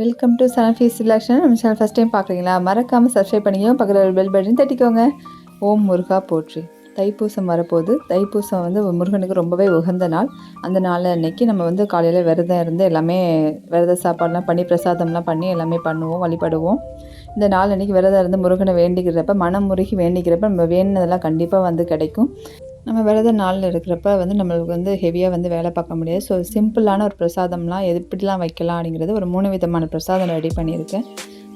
Welcome to சனஃபி selection நம்ம channel first time பார்க்குறீங்களா? மறக்காமல் சப்ஸ்கிரைப் பண்ணியும் பக்கத்தில் பெல் பட்டன் தட்டிக்கோங்க. ஓம் முருகா போற்றி. தைப்பூசம் வரப்போகுது. தைப்பூசம் வந்து முருகனுக்கு ரொம்பவே உகந்த நாள். அந்த நாள் அன்னைக்கு நம்ம வந்து காலையில் விரதம் இருந்து எல்லாமே விரத சாப்பாடுலாம் பண்ணி பிரசாதம்லாம் பண்ணி எல்லாமே பண்ணுவோம் வழிபடுவோம். இந்த நாள் அன்னைக்கு விரதம் இருந்து முருகனை வேண்டிக்கிறப்ப மனம் முருகி வேண்டிக்கிறப்ப நம்ம வேண்டினதெல்லாம் கண்டிப்பாக வந்து கிடைக்கும். நம்ம விரத நாளில் இருக்கிறப்ப வந்து நம்மளுக்கு வந்து ஹெவியாக வந்து வேலை பார்க்க முடியாது. ஸோ சிம்பிளான ஒரு பிரசாதம்லாம் எப்படிலாம் வைக்கலாம் அப்படிங்கிறது ஒரு மூணு விதமான பிரசாதம் ரெடி பண்ணியிருக்கேன்.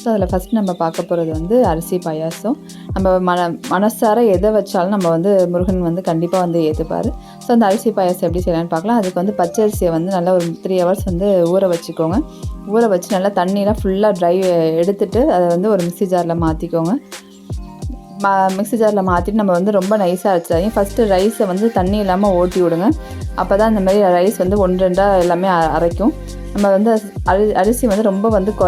ஸோ அதில் ஃபஸ்ட் நம்ம பார்க்க போகிறது வந்து அரிசி பாயாசம். நம்ம மன மனசார எதை வச்சாலும் நம்ம வந்து முருகன் வந்து கண்டிப்பாக வந்து ஏற்றுப்பார் ஸோ அந்த அரிசி பாயாசம் எப்படி செய்யலாம்னு பார்க்கலாம். அதுக்கு வந்து பச்சரிசியை வந்து நல்லா ஒரு த்ரீ ஹவர்ஸ் வந்து ஊற வச்சுக்கோங்க. ஊற வச்சு நல்லா தண்ணியெலாம் ஃபுல்லாக ட்ரை எடுத்துட்டு அதை வந்து ஒரு மிக்சி ஜாரில் மாற்றிக்கோங்க மா மிக்ஸி ஜாரில் மாற்றிட்டு நம்ம வந்து ரொம்ப நைஸாக அரைச்சிடாதீங்க ஃபஸ்ட்டு ரைஸை வந்து தண்ணி இல்லாமல் ஓட்டி விடுங்க. அப்போ தான் இந்த மாதிரி ரைஸ் வந்து ஒன்று ரெண்டாக எல்லாமே அ- அரைக்கும். நம்ம வந்து அரி அரிசி வந்து ரொம்ப வந்து கொ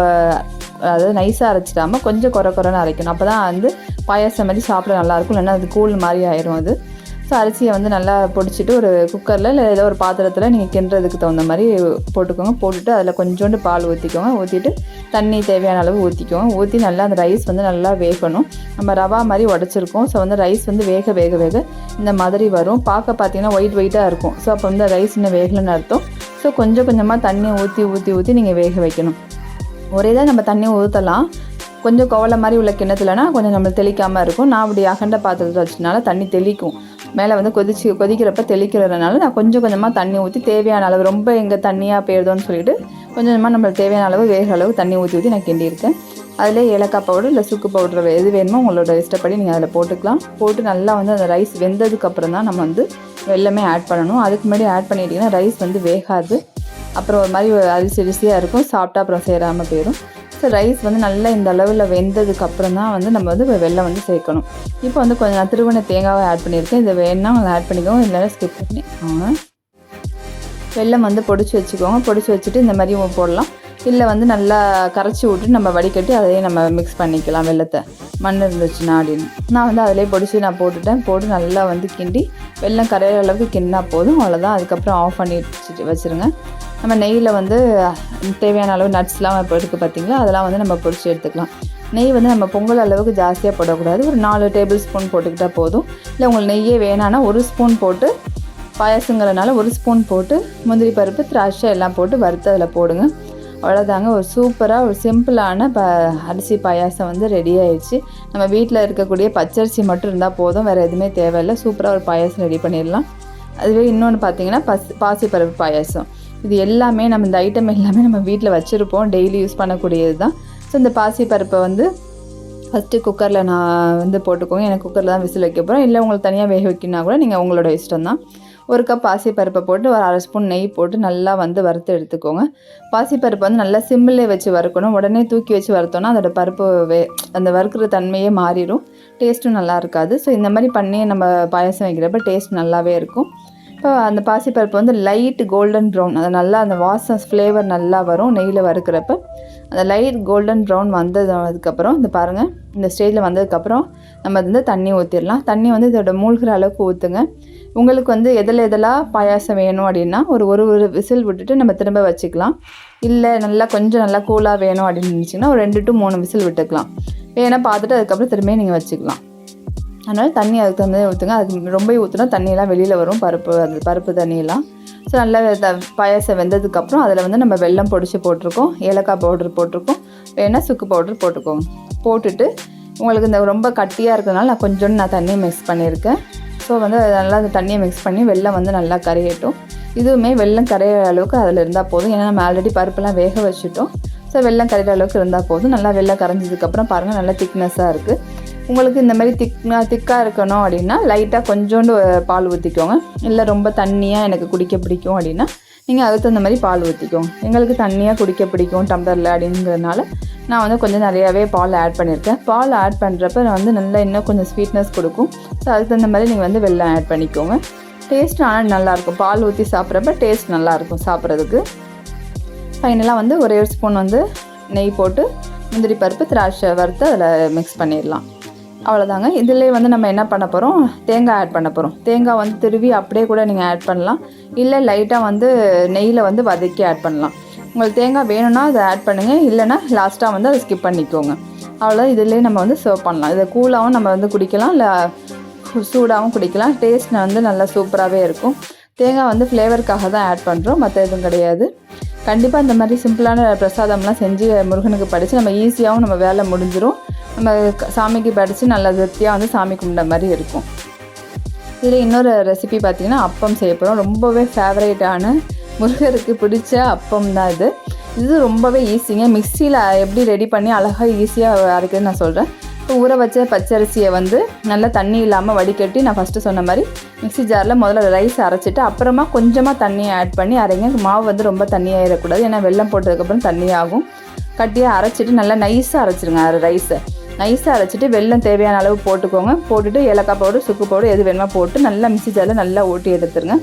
அதாவது நைஸாக அரைச்சிடாமல் கொஞ்சம் குறை குறைன்னு அரைக்கணும். அப்போ தான் வந்து பாயாசம் மாதிரி சாப்பிட நல்லாயிருக்கும் இல்லைன்னா அது கூழ் மாதிரி ஆயிரும் அது. ஸோ அரிசியை வந்து நல்லா பொடிச்சிட்டு ஒரு குக்கரில் இல்லை ஏதோ ஒரு பாத்திரத்தில் நீங்கள் கிண்டுறதுக்கு தகுந்த மாதிரி போட்டுக்கோங்க. போட்டுட்டு அதில் கொஞ்சோண்டு பால் ஊற்றிக்கோங்க ஊற்றிட்டு தண்ணி தேவையான அளவு ஊற்றிக்கோங்க ஊற்றி நல்லா அந்த ரைஸ் வந்து நல்லா வேகணும். நம்ம ரவா மாதிரி உடச்சிருக்கோம். ஸோ வந்து ரைஸ் வந்து வேக வேக வேக இந்த மாதிரி வரும். பார்க்க பார்த்தீங்கன்னா ஒயிட் ஒயிட்டாக இருக்கும். ஸோ அப்போ வந்து ரைஸ் இன்னும் வேகலைன்னு அர்த்தம். ஸோ கொஞ்சம் கொஞ்சமாக தண்ணி ஊற்றி ஊற்றி ஊற்றி நீங்கள் வேக வைக்கணும். ஒரே தான் நம்ம தண்ணி ஊற்றலாம் கொஞ்சம் கோவலை மாதிரி உள்ள கிணத்துலனா கொஞ்சம் நம்ம தெளிக்காமல் இருக்கும். நான் அப்படி அகண்ட பாத்திரத்தை வச்சனால தண்ணி தெளிக்கும். மேலே வந்து கொதிச்சு கொதிக்கிறப்ப தெளிக்கிறதுனால நான் கொஞ்சம் கொஞ்சமாக தண்ணி ஊற்றி தேவையான அளவு ரொம்ப எங்கே தண்ணியாக போயிடுதோன்னு சொல்லிட்டு கொஞ்சம் கொஞ்சமாக நம்மளுக்கு தேவையான அளவு வேகிற அளவு தண்ணி ஊற்றி ஊற்றி நான் கிண்டியிருக்கேன். அதில் ஏலக்காய் பவுடர் இல்லை சுக்கு பவுடர் எது வேணுமோ உங்களோட இஷ்டப்படி நீங்கள் அதில் போட்டுக்கலாம். போட்டு நல்லா வந்து அந்த ரைஸ் வெந்ததுக்கப்புறம் தான் நம்ம வந்து வெள்ளமே ஆட் பண்ணணும். அதுக்கு முன்னாடி ஆட் பண்ணிட்டீங்கன்னா ரைஸ் வந்து வேகாது. அப்புறம் ஒரு மாதிரி அரிசி அரிசியாக இருக்கும். சாப்பிட்டா அப்புறம் சேராமல் போயிடும். ஃபஸ்ட்டு ரைஸ் வந்து நல்லா இந்த அளவில் வெந்ததுக்கு அப்புறம் தான் வந்து நம்ம வந்து வெள்ளம் வந்து சேர்க்கணும். இப்போ வந்து கொஞ்சம் நான் திருவண்ண தேங்காவை ஆட் பண்ணியிருக்கேன். இதை அதை ஆட் பண்ணிக்கோங்க. இல்லை ஸ்கிப் பண்ணிக்கோங்க வெல்லம் வந்து பொடிச்சு வச்சுக்கோங்க. பொடிச்சு வச்சுட்டு இந்த மாதிரி போடலாம். இல்லை வந்து நல்லா கரைச்சி விட்டு நம்ம வடிகட்டி அதையே நம்ம மிக்ஸ் பண்ணிக்கலாம் வெள்ளத்தை மண் இருந்துச்சுன்னா அப்படின்னு நான் வந்து அதிலே பொடிச்சு நான் போட்டுட்டேன். போட்டு நல்லா வந்து கிண்டி வெல்லம் கரையிற அளவுக்கு கிண்டினா போதும். அவ்வளோதான் அதுக்கப்புறம் ஆஃப் பண்ணி வச்சுட்டு வச்சுருங்க. நம்ம நெய்யில் வந்து தேவையான அளவு நட்ஸ்லாம் இப்போ இருக்குது பார்த்திங்களா அதெல்லாம் வந்து நம்ம பொடிச்சு எடுத்துக்கலாம். நெய் வந்து நம்ம பொங்கல் அளவுக்கு ஜாஸ்தியாக போடக்கூடாது. ஒரு நாலு டேபிள் ஸ்பூன் போட்டுக்கிட்டால் போதும். இல்லை உங்களுக்கு நெய்யே வேணான்னா ஒரு ஸ்பூன் போட்டு பாயாசங்கிறனால ஒரு ஸ்பூன் போட்டு முந்திரி பருப்பு திராட்சை எல்லாம் போட்டு வறுத்து அதில் போடுங்க. அவ்வளோதாங்க ஒரு சூப்பராக ஒரு சிம்பிளான ப அரிசி பாயாசம் வந்து ரெடி ஆயிடுச்சு. நம்ம வீட்டில் இருக்கக்கூடிய பச்சரிசி மட்டும் இருந்தால் போதும். வேறு எதுவுமே தேவையில்லை. சூப்பராக ஒரு பாயாசம் ரெடி பண்ணிடலாம். அதுவே இன்னொன்று பார்த்தீங்கன்னா பஸ் பாசிப்பருப்பு பாயாசம். இது எல்லாமே நம்ம இந்த ஐட்டம் எல்லாமே நம்ம வீட்டில் வச்சுருப்போம். டெய்லி யூஸ் பண்ணக்கூடியது தான் ஸோ இந்த பாசிப்பருப்பை வந்து ஃபஸ்ட்டு குக்கரில் நான் வந்து போட்டுக்கோங்க. எனக்கு குக்கரில் தான் விசில் வைக்க போகிறேன் இல்லை உங்களுக்கு தனியாக வேக வைக்கினா கூட நீங்கள் உங்களோட இஷ்டம் தான் ஒரு கப் பாசிப்பருப்பை போட்டு ஒரு அரை ஸ்பூன் நெய் போட்டு நல்லா வந்து வறுத்து எடுத்துக்கோங்க. பாசிப்பருப்பு வந்து நல்லா சிம்மிலே வச்சு வறுக்கணும். உடனே தூக்கி வச்சு வறுத்தோன்னா அதோட பருப்பு வே அந்த வறுக்கிற தன்மையே மாறிடும் டேஸ்ட்டும் நல்லா இருக்காது. ஸோ இந்த மாதிரி பண்ணி நம்ம பாயசம் வைக்கிறப்ப டேஸ்ட் நல்லாவே இருக்கும். இப்போ அந்த பாசிப்பருப்பு வந்து லைட் கோல்டன் ப்ரௌன் அது நல்லா அந்த வாசம் ஃப்ளேவர் நல்லா வரும். நெய்யில் வறுக்கிறப்ப அந்த லைட் கோல்டன் ப்ரௌன் வந்தது அதுக்கப்புறம் இந்த பாருங்கள் இந்த ஸ்டேஜில் வந்ததுக்கப்புறம் நம்ம வந்து தண்ணி ஊற்றிடலாம் தண்ணி வந்து இதோட மூழ்கிற அளவுக்கு ஊற்றுங்க உங்களுக்கு வந்து எதில் எதெல்லாம் பாயாசம் வேணும் அப்படின்னா ஒரு ஒரு ஒரு விசில் விட்டுட்டு நம்ம திரும்ப வச்சுக்கலாம். இல்லை நல்லா கொஞ்சம் நல்லா கூலாக வேணும் அப்படின்னு நினச்சிங்கன்னா ஒரு ரெண்டு டு மூணு விசில் விட்டுக்கலாம். வேணால் பார்த்துட்டு அதுக்கப்புறம் திரும்பியும் நீங்கள் வச்சுக்கலாம். அதனால் தண்ணி அதுக்கு தகுந்த மாதிரி ஊற்றுங்க அதுக்கு ரொம்ப ஊற்றினா தண்ணியெல்லாம் வெளியில் வரும். பருப்பு அந்த பருப்பு தண்ணியெல்லாம். ஸோ நல்லா த பாயாசம் வெந்ததுக்கப்புறம் அதில் வந்து நம்ம வெல்லம் பொடிச்சு போட்டிருக்கோம். ஏலக்காய் பவுடர் போட்டிருக்கோம். வேணால் சுக்கு பவுடர் போட்டுக்கோங்க. போட்டுட்டு உங்களுக்கு இந்த ரொம்ப கட்டியாக இருக்கிறதுனால நான் கொஞ்சோண்டு நான் தண்ணியை மிக்ஸ் பண்ணியிருக்கேன். ஸோ வந்து நல்லா அந்த தண்ணியை மிக்ஸ் பண்ணி வெள்ளம் வந்து நல்லா கரையட்டும் இதுவுமே வெள்ளம் கரையிற அளவுக்கு அதில் இருந்தால் போதும். ஏன்னா நம்ம ஆல்ரெடி பருப்பெல்லாம் வேக வச்சுட்டோம். ஸோ வெள்ளம் கரையிற அளவுக்கு இருந்தால் போதும். நல்லா வெள்ளம் கரைஞ்சதுக்கப்புறம் பாருங்கள் நல்லா திக்னஸாக இருக்குது உங்களுக்கு இந்த மாதிரி திக்னா திக்காக இருக்கணும் அப்படின்னா லைட்டாக கொஞ்சோண்டு பால் ஊற்றிக்கோங்க இல்லை ரொம்ப தண்ணியாக எனக்கு குடிக்க பிடிக்கும் அப்படின்னா நீங்கள் அதுக்கு தகுந்த மாதிரி பால் ஊற்றிக்கோங்க எங்களுக்கு தண்ணியாக குடிக்க பிடிக்கும் டம்ளரில் அப்படிங்கிறதுனால நான் வந்து கொஞ்சம் நிறையாவே பால் ஆட் பண்ணியிருக்கேன் பால் ஆட் பண்ணுறப்ப நான் வந்து நல்லா இன்னும் கொஞ்சம் ஸ்வீட்னஸ் கொடுக்கும். ஸோ அதுக்கு தகுந்த மாதிரி நீங்கள் வந்து வெள்ளம் ஆட் பண்ணிக்கோங்க. டேஸ்ட் ஆனால் நல்லாயிருக்கும். பால் ஊற்றி சாப்பிட்றப்ப டேஸ்ட் நல்லாயிருக்கும் சாப்பிட்றதுக்கு. ஃபைனலாக வந்து ஒரே ஒரு ஸ்பூன் வந்து நெய் போட்டு முந்திரி பருப்பு திராட்சை வறுத்து அதில் மிக்ஸ் பண்ணிடலாம். அவ்வளோதாங்க இதிலே வந்து நம்ம என்ன பண்ண போகிறோம் தேங்காய் ஆட் பண்ண போகிறோம் தேங்காய் வந்து திருவி அப்படியே கூட நீங்கள் ஆட் பண்ணலாம். இல்லை லைட்டாக வந்து நெய்யில் வந்து வதக்கி ஆட் பண்ணலாம். உங்களுக்கு தேங்காய் வேணும்னா அதை ஆட் பண்ணுங்கள் இல்லைன்னா லாஸ்ட்டாக வந்து அதை ஸ்கிப் பண்ணிக்கோங்க. அவ்வளோதான் இதிலே நம்ம வந்து சர்வ் பண்ணலாம். இதை கூலாகவும் நம்ம வந்து குடிக்கலாம். இல்லை சூடாகவும் குடிக்கலாம். டேஸ்ட் வந்து நல்லா சூப்பராகவே இருக்கும். தேங்காய் வந்து ஃப்ளேவருக்காக தான் ஆட் பண்ணுறோம் மற்ற எதுவும் கிடையாது. கண்டிப்பாக இந்த மாதிரி சிம்பிளான பிரசாதம்லாம் செஞ்சு முருகனுக்கு படித்து நம்ம ஈஸியாகவும் நம்ம வேலை முடிஞ்சிடும் நம்ம சாமிக்கு படித்து நல்ல திருப்தியாக வந்து சாமி கும்பிட்ட மாதிரி இருக்கும். இதில் இன்னொரு ரெசிபி பார்த்திங்கன்னா அப்பம் செய்ய போகிறோம் ரொம்பவே ஃபேவரேட்டான முருகருக்கு பிடிச்ச அப்பம் தான் இது. இது ரொம்பவே ஈஸிங்க மிக்சியில் எப்படி ரெடி பண்ணி அழகாக ஈஸியாக அரைக்குதுன்னு நான் சொல்கிறேன் இப்போ ஊற வச்ச பச்சரிசியை வந்து நல்லா தண்ணி இல்லாமல் வடிகட்டி நான் ஃபஸ்ட்டு சொன்ன மாதிரி மிக்ஸி ஜாரில் முதல்ல ரைஸ் அரைச்சிட்டு அப்புறமா கொஞ்சமாக தண்ணியை ஆட் பண்ணி அரைங்க. மாவு வந்து ரொம்ப தண்ணியாகிடக்கூடாது ஏன்னா வெல்லம் போட்டதுக்கப்புறம் தண்ணியாகும் கட்டியாக அரைச்சிட்டு நல்லா நைஸாக அரைச்சிருங்க ரைஸை நைஸாக அரைச்சிட்டு வெல்லம் தேவையான அளவு போட்டுக்கோங்க. போட்டுட்டு ஏலக்காய் பவுடர் சுக்கு பவுடர் எது வேணுமோ போட்டு நல்லா மிக்ஸி ஜாரில் நல்லா ஓட்டி எடுத்துருங்க.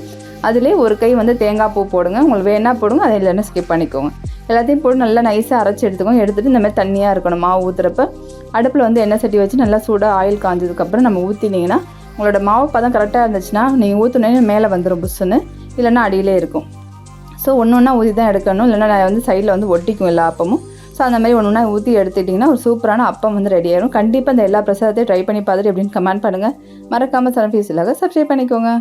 அதிலே ஒரு கை வந்து தேங்காய் பூ போடுங்க. உங்களுக்கு வேணால் போடுங்க அதை இல்லைன்னா ஸ்கிப் பண்ணிக்கோங்க. எல்லாத்தையும் போட்டு நல்லா நைஸாக அரைச்சி எடுத்துக்கோங்க. எடுத்துகிட்டு இந்த மாதிரி தண்ணியாக இருக்கணும் மாவு ஊற்றுறப்ப அடுப்பில் வந்து எண்ணெய் சட்டி வச்சு நல்லா சூடாக ஆயில் காஞ்சதுக்கப்புறம் நம்ம ஊற்றினீங்கன்னா உங்களோட மாவு பதம் கரெக்டாக இருந்துச்சுன்னா நீங்கள் ஊற்றுனே மேலே வந்துடும் புஷ்ஷுன்னு. இல்லைன்னா அடியிலே இருக்கும். ஸோ ஒன்று ஒன்றா ஊற்றி தான் எடுக்கணும். இல்லைன்னா நான் வந்து சைடில் வந்து ஒட்டிக்கும் எல்லா அப்பமும். ஸோ அந்த மாதிரி ஒன்று ஒன்றா ஊற்றி எடுத்துட்டிங்கன்னா ஒரு சூப்பரான அப்பம் வந்து ரெடி ஆயிடும் கண்டிப்பாக இந்த எல்லா பிரசாதத்தையும் ட்ரை பண்ணி பார்த்துட்டு எப்படின்னு கமெண்ட் பண்ணுங்கள் மறக்காமல் சன்ஃபீஸ் இல்லாத சப்ஸ்கிரைப் பண்ணிக்கோங்க.